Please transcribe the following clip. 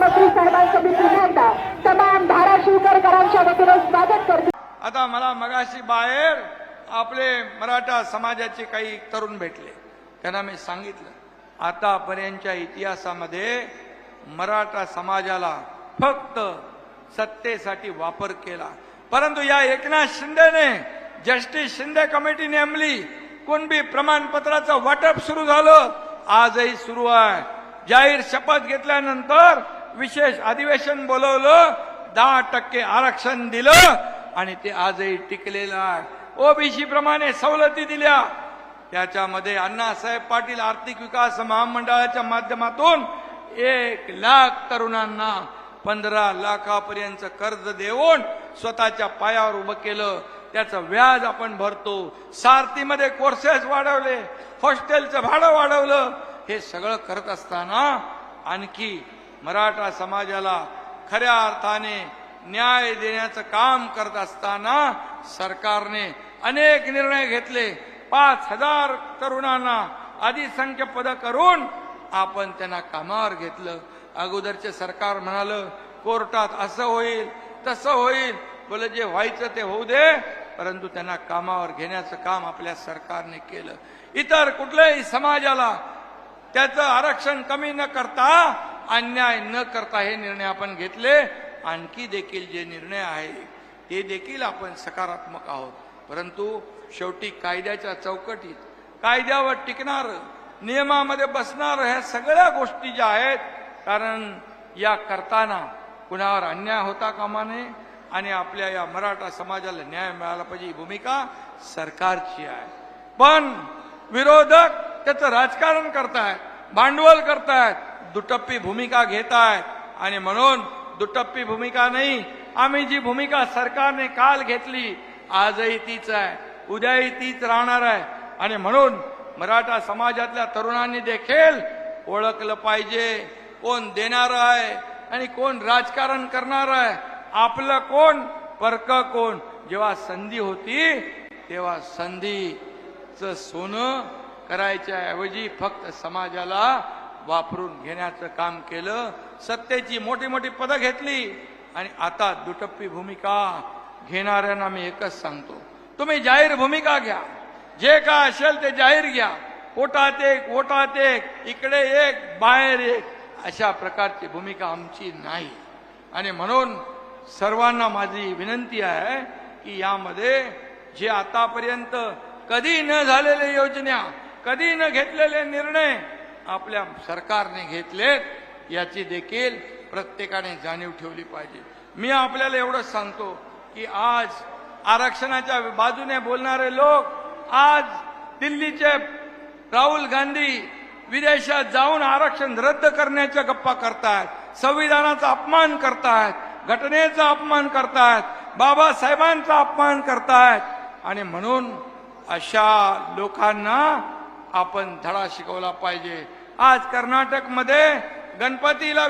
मुख्यमंत्री साहेबांचं मी पुन्हा तमाम धाराशिवकरकरांच्या वतीनं स्वागत करते. आता मला मगाशी बाहेर आपले मराठा समाजाचे काही तरुण भेटले. त्यांना मी सांगितलं आतापर्यंतच्या इतिहासामध्ये मराठा समाजाला फक्त सत्तेसाठी वापर केला. परंतु या एकनाथ शिंदेने जस्टिस शिंदे कमिटी नेमली कुणबी प्रमाणपत्राचं वाटप सुरू झालं आजही सुरू आहे. जाहीर शपथ घेतल्यानंतर विशेष अधिवेशन बोलवलं दहा टक्के आरक्षण दिलं आणि ते आजही टिकलेलं आहे. ओबीसी प्रमाणे सवलती दिल्या. त्याच्यामध्ये अण्णासाहेब पाटील आर्थिक विकास महामंडळाच्या माध्यमातून एक लाख तरुणांना पंधरा लाखापर्यंत कर्ज देऊन स्वतःच्या पायावर उभं केलं. त्याचं व्याज आपण भरतो. सारथीमध्ये कोर्सेस वाढवले. हॉस्टेलचं भाडं वाढवलं. हे सगळं करत असताना आणखी मराठा समाजाला खऱ्या अर्थाने न्याय देण्याचं काम करत असताना सरकारने अनेक निर्णय घेतले. पाच हजार तरुणांना अधिसंख्य पद करून आपण त्यांना कामावर घेतलं. अगोदरचे सरकार म्हणालं कोर्टात असं होईल तसं होईल. बोल जे व्हायचं ते होऊ दे. परंतु त्यांना कामावर घेण्याचं काम आपल्या सरकारने केलं. इतर कुठल्याही समाजाला त्याचं आरक्षण कमी न करता अन्याय न करता हे निर्णय आपण घेतले. आणखी देखील जे निर्णय आहे ते देखील आपण सकारात्मक आहोत. परंतु शेवटी कायद्याच्या चौकटीत कायद्यावर टिकणार नियमामध्ये बसणार ह्या सगळ्या गोष्टी ज्या आहेत कारण या करताना कुणावर अन्याय होता कामा नये आणि आपल्या या मराठा समाजाला न्याय मिळाला पाहिजे ही भूमिका सरकारची आहे. पण विरोधक त्याचं राजकारण करतायत भांडवल करतायत दुटप्पी भूमिका घेत आहेत आणि म्हणून दुटप्पी भूमिका नाही आम्ही जी भूमिका सरकारने काल घेतली आजही तीच आहे उद्याही तीच राहणार आहे. आणि म्हणून मराठा समाजातल्या तरुणांनी देखील ओळखलं पाहिजे कोण देणार आहे आणि कोण राजकारण करणार आहे आपलं कोण परक कोण जेव्हा संधी होती तेव्हा संधीचं सोनं करायच्या ऐवजी फक्त समाजाला वापरून घेण्याचं काम केलं सत्तेची मोठी मोठी पदं घेतली. आणि आता दुटप्पी भूमिका घेणाऱ्यांना मी एकच सांगतो. तुम्ही जाहीर भूमिका घ्या. जे काय असेल ते जाहीर घ्या. पोटात एक वोटात एक इकडे एक बाहेर एक अशा प्रकारची भूमिका आमची नाही. आणि म्हणून सर्वांना माझी विनंती आहे की यामध्ये जे आतापर्यंत कधी न झालेले योजना कधी न घेतलेले निर्णय आपल्या सरकारने घेतलेत याची देखील प्रत्येकाने जाणीव ठेवली पाहिजे. मी आपल्याला एवढंच सांगतो की आज आरक्षणाच्या बाजूने बोलणारे लोक आज दिल्लीचे राहुल गांधी विदेशात जाऊन आरक्षण रद्द करण्याच्या गप्पा करतायत संविधानाचा अपमान करतायत घटनेचा अपमान करतायत बाबासाहेबांचा अपमान करतायत आणि म्हणून अशा लोकांना आपण धडा शिकवला पाहिजे. आज कर्नाटकमध्ये गणपतीला